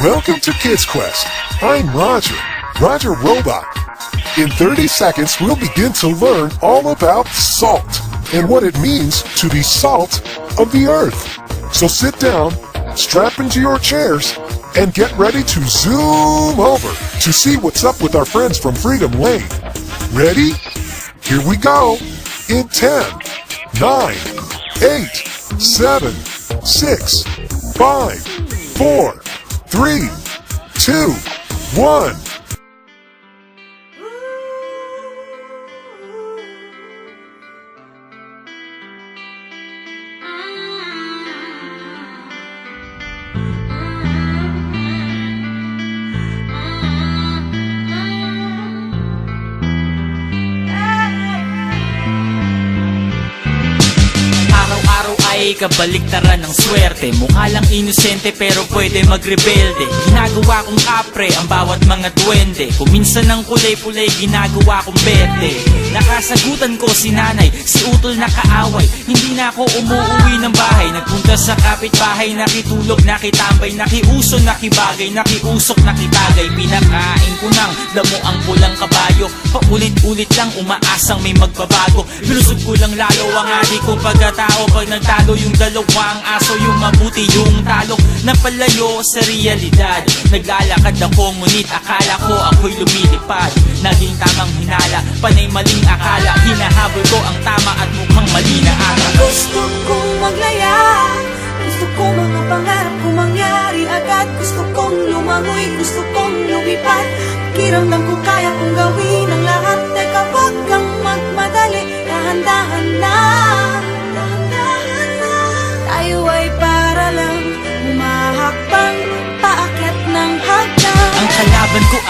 Welcome to Kids Quest. I'm Roger, Roger Robot. In 30 seconds, we'll begin to learn all about salt and what it means to be salt of the earth. So sit down, strap into your chairs, and get ready to zoom over to see what's up with our friends from Freedom Lane. Ready? Here we go. In 10, 9, 8, 7, 6, 5, 4, 3, 2, 1. Araw-araw ay kabaliktaran ng swerte. Mukha lang inosente pero pwede magrebelde. Ginagawa kong kapre ang bawat mga duwende. Kung minsan ng kulay-pulay ginagawa kong berde. Nakasagutan ko si nanay, si utol na kaaway. Hindi na ako umuwi ng bahay. Nagpunta sa kapitbahay, nakitulog, nakitambay. Nakiuso, nakibagay, nakiusok, nakitagay Pinakain ko ng damo ang pulang kabayo. Paulit-ulit lang umaasang may magbabago. Binusog ko lang lalo ang adik kong pagkatao. Pag nagtalo yung dalawang aso Yung mabuti yung talok Napalayo sa realidad. Naglalakad ako ngunit akala ko ako'y lumilipad. Naging tamang hinala, panay maling akala. Hinahabol ko ang tama at mukhang mali na ata Gusto kong maglaya Gusto ko mga pangarap ko mangyari agad. Gusto kong lumangoy, gusto kong lumipad Kiramdam ko kaya kong gawin ang lahat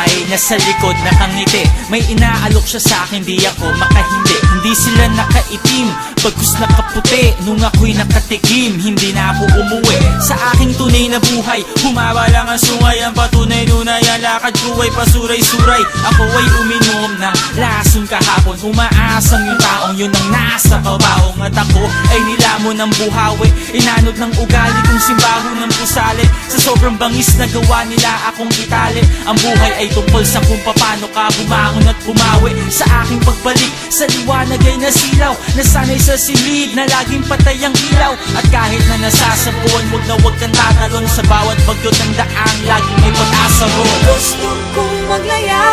ko ay nasa likod nakangiti May inaalok siya sa akin, di ako makahindi. Hindi sila nakaitim, bagkus nakaputi. Nung ako'y nakatikim, hindi na ako umuwi. Sa aking tunay na buhay, humawa lang ang sungay. Ang patunay nunay, ang lakad ko ay pasuray-suray. Ako ay uminom na lason kahapon. Umaasang yung taong yun ang nasa kabaong At ako ay nilamon ng buhawi. Inanod ng ugali kong simbaho ng pusali Sa sobrang bangis na gawa nila akong itali. Ang buhay ay tungkol sa kung paano ka bumangon at bumawi. Sa aking pagbalik sa liwanag ay nasilaw. Nasanay sa silid na laging patay ang ilaw. At kahit na nasasabuan Huwag na huwag kang tatalon Sa bawat bagyot ng daan Laging may pag-asa ron Gusto kong maglaya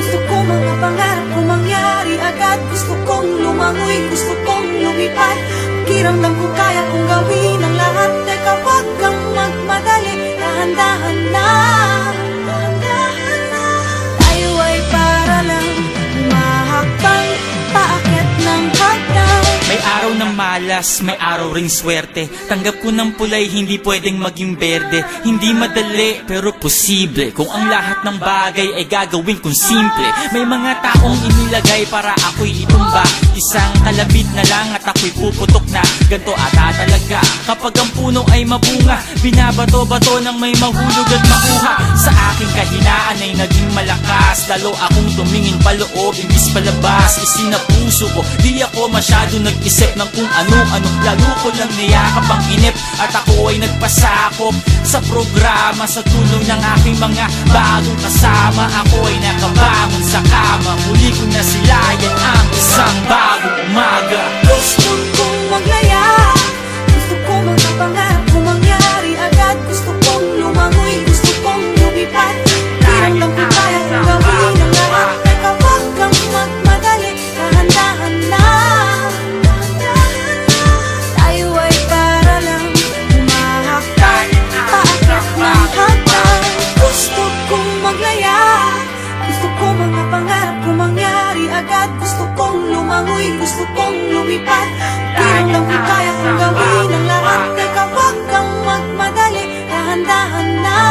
Gusto ko mga pangarap ko mangyari agad. Gusto kong lumangoy, gusto kong lumipad Kiramdam ko kaya kong gawin ng malas, may araw ring swerte. Tanggap ko ng pulay, hindi pwedeng maging berde. Hindi madali, pero posible. Kung ang lahat ng bagay ay gagawin kong simple. May mga taong inilagay para ako'y itumba. Isang kalabit na lang at ako'y puputok na. Ganto ata talaga. Kapag ang puno ay mabunga Binabato-bato ng may mahulog at makuha. Sa aking kahinaan ay naging malakas. Lalo akong tumingin paloob, imbis palabas. Isinapuso ko, di ako masyado nag-isip ng kung ano-ano Lalo ko lang niyakap ang inip? At ako ay nagpasakop sa programa Sa tulong ng aking mga bagong kasama. Ako ay nakabangon sa kama Muli ko na sila, yan ang isang bagong agad. Gusto kong lumangoy, gusto kong lumipad. Kiramdam ko kaya kong gawin ang lahat. Teka wag kang magmadali Dahan-dahan na